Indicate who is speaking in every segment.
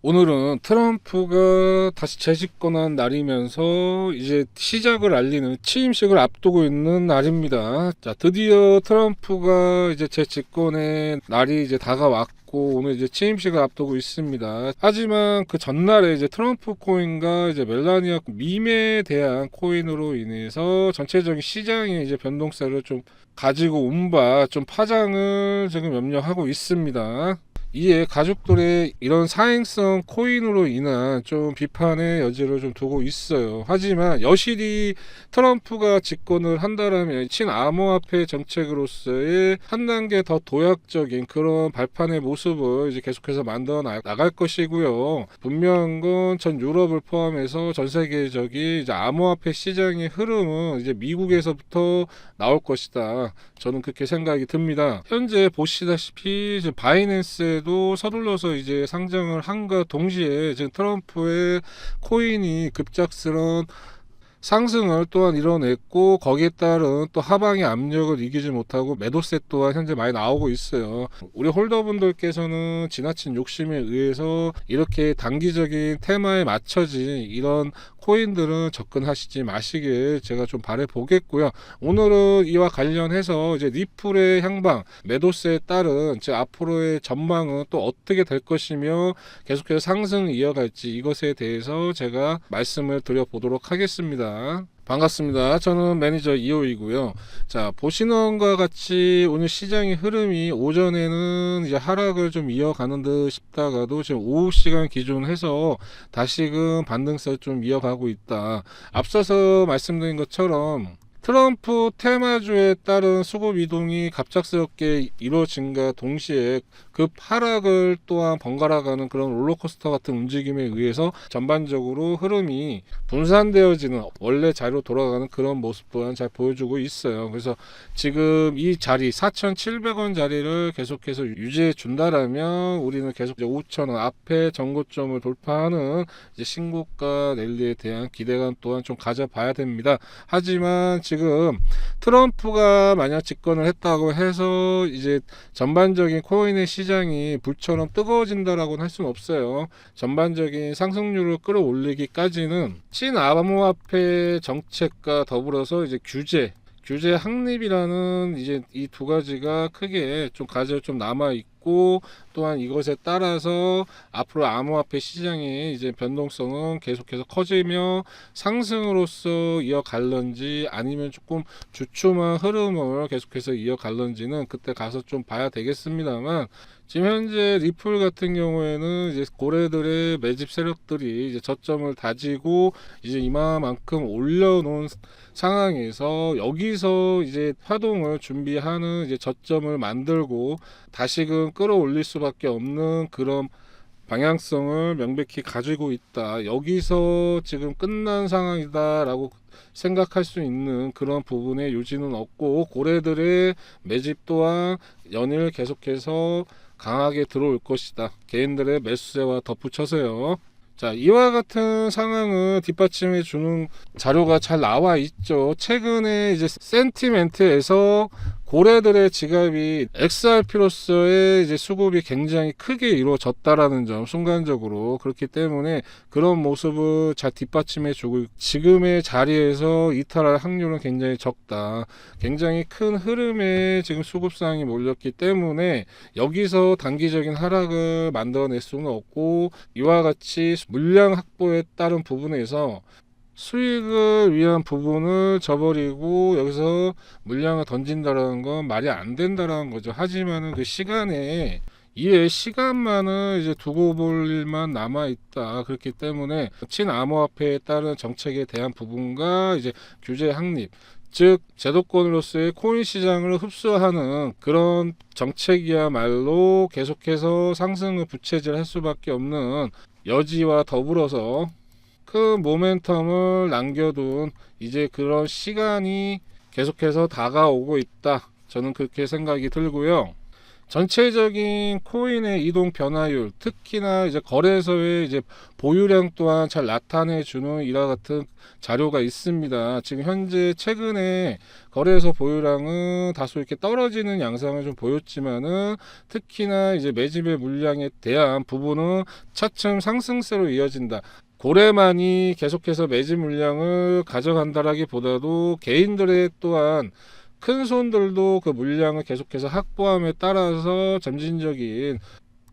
Speaker 1: 오늘은 트럼프가 다시 재집권한 날이면서 이제 시작을 알리는 취임식을 앞두고 있는 날입니다. 자, 드디어 트럼프가 이제 재집권의 날이 이제 다가왔고 오늘 이제 취임식을 앞두고 있습니다. 하지만 그 전날에 이제 트럼프 코인과 이제 멜라니아 밈에 대한 코인으로 인해서 전체적인 시장의 이제 변동세를 좀 가지고 온 바 좀 파장을 지금 염려하고 있습니다. 이에 가족들의 이런 사행성 코인으로 인한 좀 비판의 여지를 좀 두고 있어요. 하지만 여실히 트럼프가 집권을 한다라면 친암호화폐 정책으로서의 한 단계 더 도약적인 그런 발판의 모습을 이제 계속해서 만들어 나- 나갈 것이고요. 분명한 건 전 유럽을 포함해서 전 세계적인 이제 암호화폐 시장의 흐름은 이제 미국에서부터 나올 것이다. 저는 그렇게 생각이 듭니다. 현재 보시다시피 바이낸스 에도 서둘러서 이제 상장을 한과 동시에 지금 트럼프의 코인이 급작스런 상승을 또한 이뤄냈고 거기에 따른 또 하방의 압력을 이기지 못하고 매도세 또한 현재 많이 나오고 있어요. 우리 홀더분들께서는 지나친 욕심에 의해서 이렇게 단기적인 테마에 맞춰진 이런 코인들은 접근하시지 마시길 제가 좀 바래 보겠고요. 오늘은 이와 관련해서 이제 리플의 향방, 매도세에 따른 제 앞으로의 전망은 또 어떻게 될 것이며 계속해서 상승을 이어갈지 이것에 대해서 제가 말씀을 드려보도록 하겠습니다. 반갑습니다. 저는 매니저 이호이고요. 자, 보시는 것과 같이 오늘 시장의 흐름이 오전에는 이제 하락을 좀 이어가는 듯 싶다가도 지금 오후 시간 기준해서 다시금 반등세 좀 이어가고 있다. 앞서서 말씀드린 것처럼 트럼프 테마주에 따른 수급 이동이 갑작스럽게 이루어진과 동시에 급 하락을 또한 번갈아가는 그런 롤러코스터 같은 움직임에 의해서 전반적으로 흐름이 분산되어지는 원래 자리로 돌아가는 그런 모습 또한 잘 보여주고 있어요. 그래서 지금 이 자리 4,700원 자리를 계속해서 유지해 준다라면 우리는 계속 이제 5,000원 앞에 정고점을 돌파하는 신고가 랠리에 대한 기대감 또한 좀 가져봐야 됩니다. 하지만 지금 트럼프가 만약 집권을 했다고 해서 이제 전반적인 코인의 시장이 불처럼 뜨거워진다라고는 할 수는 없어요. 전반적인 상승률을 끌어올리기까지는 친암호화폐 정책과 더불어서 이제 규제 규제 확립이라는 이제 이 두 가지가 크게 좀 가져 좀 남아 있고 또한 이것에 따라서 앞으로 암호화폐 시장의 이제 변동성은 계속해서 커지며 상승으로서 이어갈런지 아니면 조금 주춤한 흐름을 계속해서 이어갈런지는 그때 가서 좀 봐야 되겠습니다만 지금 현재 리플 같은 경우에는 이제 고래들의 매집 세력들이 이제 저점을 다지고 이제 이만큼 올려놓은 상황에서 여기서 이제 파동을 준비하는 이제 저점을 만들고 다시금 끌어올릴 수밖에 없는 그런 방향성을 명백히 가지고 있다. 여기서 지금 끝난 상황이다라고 생각할 수 있는 그런 부분의 요지는 없고 고래들의 매집 또한 연일 계속해서 강하게 들어올 것이다. 개인들의 매수세와 덧붙여서요. 자, 이와 같은 상황을 뒷받침해 주는 자료가 잘 나와 있죠. 최근에 이제 센티멘트에서 고래들의 지갑이 XRP로서의 이제 수급이 굉장히 크게 이루어졌다라는 점 순간적으로 그렇기 때문에 그런 모습을 잘 뒷받침해 주고 지금의 자리에서 이탈할 확률은 굉장히 적다. 굉장히 큰 흐름에 지금 수급상이 몰렸기 때문에 여기서 단기적인 하락을 만들어낼 수는 없고 이와 같이 물량 확보에 따른 부분에서 수익을 위한 부분을 저버리고 여기서 물량을 던진다라는 건 말이 안 된다라는 거죠. 하지만은 그 시간에 이에 시간만을 이제 두고 볼 일만 남아 있다. 그렇기 때문에 친암호화폐에 따른 정책에 대한 부분과 이제 규제 확립 즉 제도권으로서의 코인 시장을 흡수하는 그런 정책이야말로 계속해서 상승을 부채질할 수밖에 없는 여지와 더불어서 큰 모멘텀을 남겨둔 이제 그런 시간이 계속해서 다가오고 있다. 저는 그렇게 생각이 들고요. 전체적인 코인의 이동 변화율, 특히나 이제 거래소의 이제 보유량 또한 잘 나타내 주는 이와 같은 자료가 있습니다. 지금 현재 최근에 거래소 보유량은 다소 이렇게 떨어지는 양상을 좀 보였지만은 특히나 이제 매집의 물량에 대한 부분은 차츰 상승세로 이어진다. 고래만이 계속해서 매집 물량을 가져간다라기보다도 개인들의 또한 큰 손들도 그 물량을 계속해서 확보함에 따라서 점진적인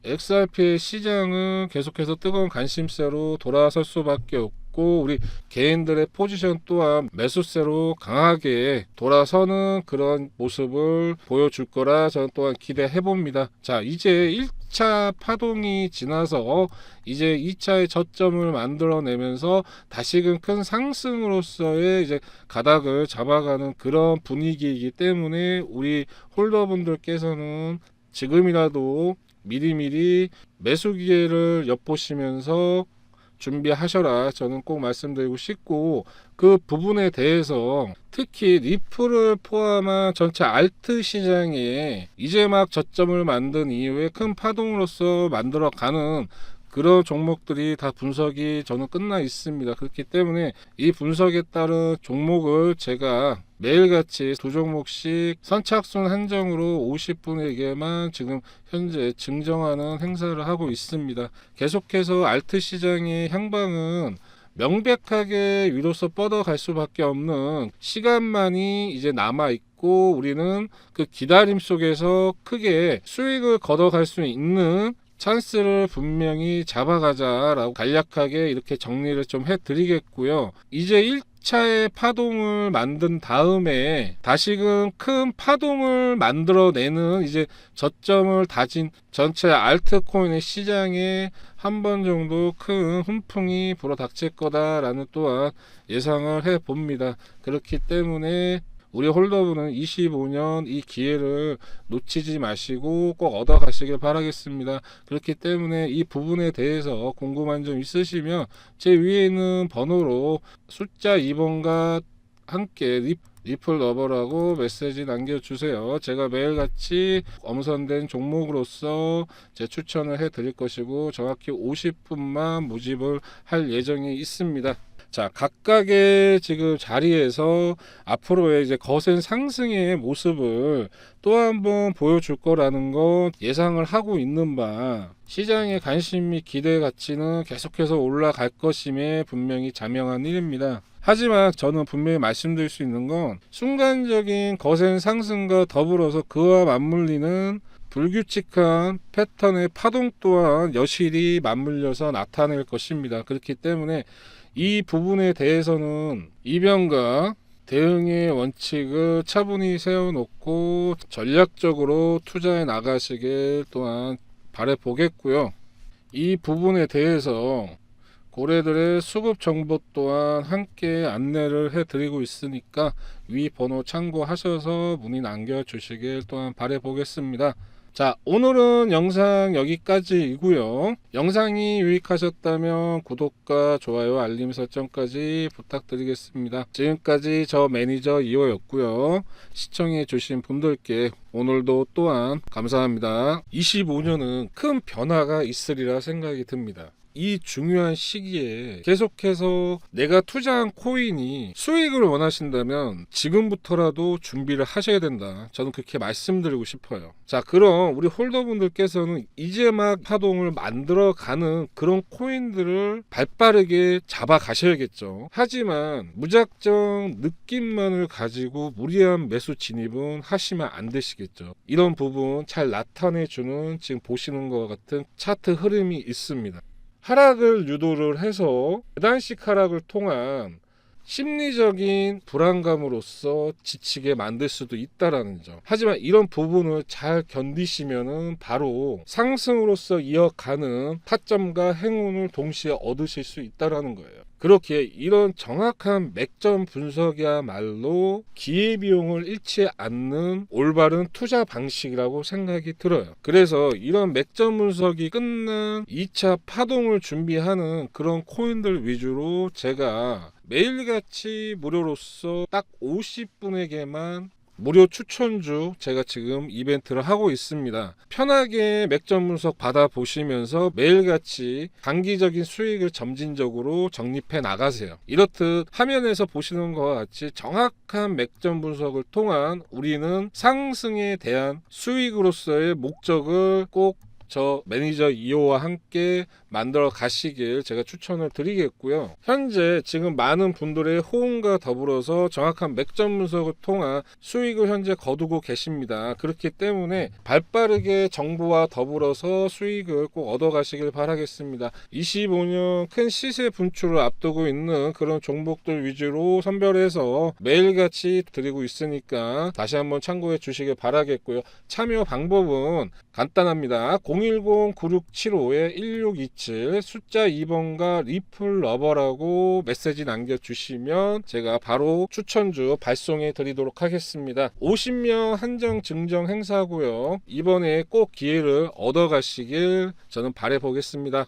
Speaker 1: XRP의 시장은 계속해서 뜨거운 관심세로 돌아설 수밖에 없고 우리 개인들의 포지션 또한 매수세로 강하게 돌아서는 그런 모습을 보여줄 거라 저는 또한 기대해 봅니다. 자, 이제 1차 파동이 지나서 이제 2차의 저점을 만들어내면서 다시금 큰 상승으로서의 이제 가닥을 잡아가는 그런 분위기이기 때문에 우리 홀더분들께서는 지금이라도 미리미리 매수 기회를 엿보시면서 준비하셔라. 저는 꼭 말씀드리고 싶고 그 부분에 대해서 특히 리플을 포함한 전체 알트 시장에 이제 막 저점을 만든 이후에 큰 파동으로서 만들어가는 그런 종목들이 다 분석이 저는 끝나 있습니다. 그렇기 때문에 이 분석에 따른 종목을 제가 매일같이 두 종목씩 선착순 한정으로 50분에게만 지금 현재 증정하는 행사를 하고 있습니다. 계속해서 알트 시장의 향방은 명백하게 위로서 뻗어갈 수밖에 없는 시간만이 이제 남아 있고 우리는 그 기다림 속에서 크게 수익을 걷어갈 수 있는 찬스를 분명히 잡아가자라고 간략하게 이렇게 정리를 좀 해드리겠고요. 이제 1차의 파동을 만든 다음에 다시금 큰 파동을 만들어내는 이제 저점을 다진 전체 알트코인의 시장에 한 번 정도 큰 훈풍이 불어닥칠 거다라는 또한 예상을 해 봅니다. 그렇기 때문에 우리 홀더분은 25년 이 기회를 놓치지 마시고 꼭 얻어 가시길 바라겠습니다. 그렇기 때문에 이 부분에 대해서 궁금한 점 있으시면 제 위에 있는 번호로 숫자 2번과 함께 리, 리플 러버라고 메시지 남겨주세요. 제가 매일같이 엄선된 종목으로서 제 추천을 해드릴 것이고 정확히 50분만 모집을 할 예정이 있습니다. 자, 각각의 지금 자리에서 앞으로의 이제 거센 상승의 모습을 또 한번 보여줄 거라는 것 예상을 하고 있는 바 시장의 관심 및 기대 가치는 계속해서 올라갈 것임에 분명히 자명한 일입니다. 하지만 저는 분명히 말씀드릴 수 있는 건 순간적인 거센 상승과 더불어서 그와 맞물리는 불규칙한 패턴의 파동 또한 여실히 맞물려서 나타낼 것입니다. 그렇기 때문에 이 부분에 대해서는 이변과 대응의 원칙을 차분히 세워놓고 전략적으로 투자해 나가시길 또한 바래 보겠고요. 이 부분에 대해서 고래들의 수급 정보 또한 함께 안내를 해드리고 있으니까 위 번호 참고하셔서 문의 남겨주시길 또한 바래 보겠습니다. 자, 오늘은 영상 여기까지이고요. 영상이 유익하셨다면 구독과 좋아요, 알림 설정까지 부탁드리겠습니다. 지금까지 저 매니저 이호였고요. 시청해 주신 분들께 오늘도 또한 감사합니다. 25년은 큰 변화가 있으리라 생각이 듭니다. 이 중요한 시기에 계속해서 내가 투자한 코인이 수익을 원하신다면 지금부터라도 준비를 하셔야 된다. 저는 그렇게 말씀드리고 싶어요. 자, 그럼 우리 홀더분들께서는 이제 막 파동을 만들어 가는 그런 코인들을 발빠르게 잡아 가셔야겠죠. 하지만 무작정 느낌만을 가지고 무리한 매수 진입은 하시면 안 되시겠죠. 이런 부분 잘 나타내 주는 지금 보시는 것 같은 차트 흐름이 있습니다. 하락을 유도를 해서 계단식 하락을 통한 심리적인 불안감으로써 지치게 만들 수도 있다라는 점. 하지만 이런 부분을 잘 견디시면은 바로 상승으로서 이어가는 타점과 행운을 동시에 얻으실 수 있다라는 거예요. 그렇게 이런 정확한 맥점 분석이야말로 기회비용을 잃지 않는 올바른 투자 방식이라고 생각이 들어요. 그래서 이런 맥점 분석이 끝난 2차 파동을 준비하는 그런 코인들 위주로 제가 매일같이 무료로서 딱 50분에게만 무료 추천주 제가 지금 이벤트를 하고 있습니다. 편하게 맥점 분석 받아보시면서 매일같이 단기적인 수익을 점진적으로 적립해 나가세요. 이렇듯 화면에서 보시는 것과 같이 정확한 맥점 분석을 통한 우리는 상승에 대한 수익으로서의 목적을 꼭 저 매니저 2호와 함께 만들어 가시길 제가 추천을 드리겠고요. 현재 지금 많은 분들의 호응과 더불어서 정확한 맥점 분석을 통한 수익을 현재 거두고 계십니다. 그렇기 때문에 발빠르게 정보와 더불어서 수익을 꼭 얻어 가시길 바라겠습니다. 25년 큰 시세 분출을 앞두고 있는 그런 종목들 위주로 선별해서 매일같이 드리고 있으니까 다시 한번 참고해 주시길 바라겠고요. 참여 방법은 간단합니다. 010-9675-1627 숫자 2번과 리플 러버라고 메시지 남겨주시면 제가 바로 추천주 발송해 드리도록 하겠습니다. 50명 한정 증정 행사고요. 이번에 꼭 기회를 얻어 가시길 저는 바래 보겠습니다.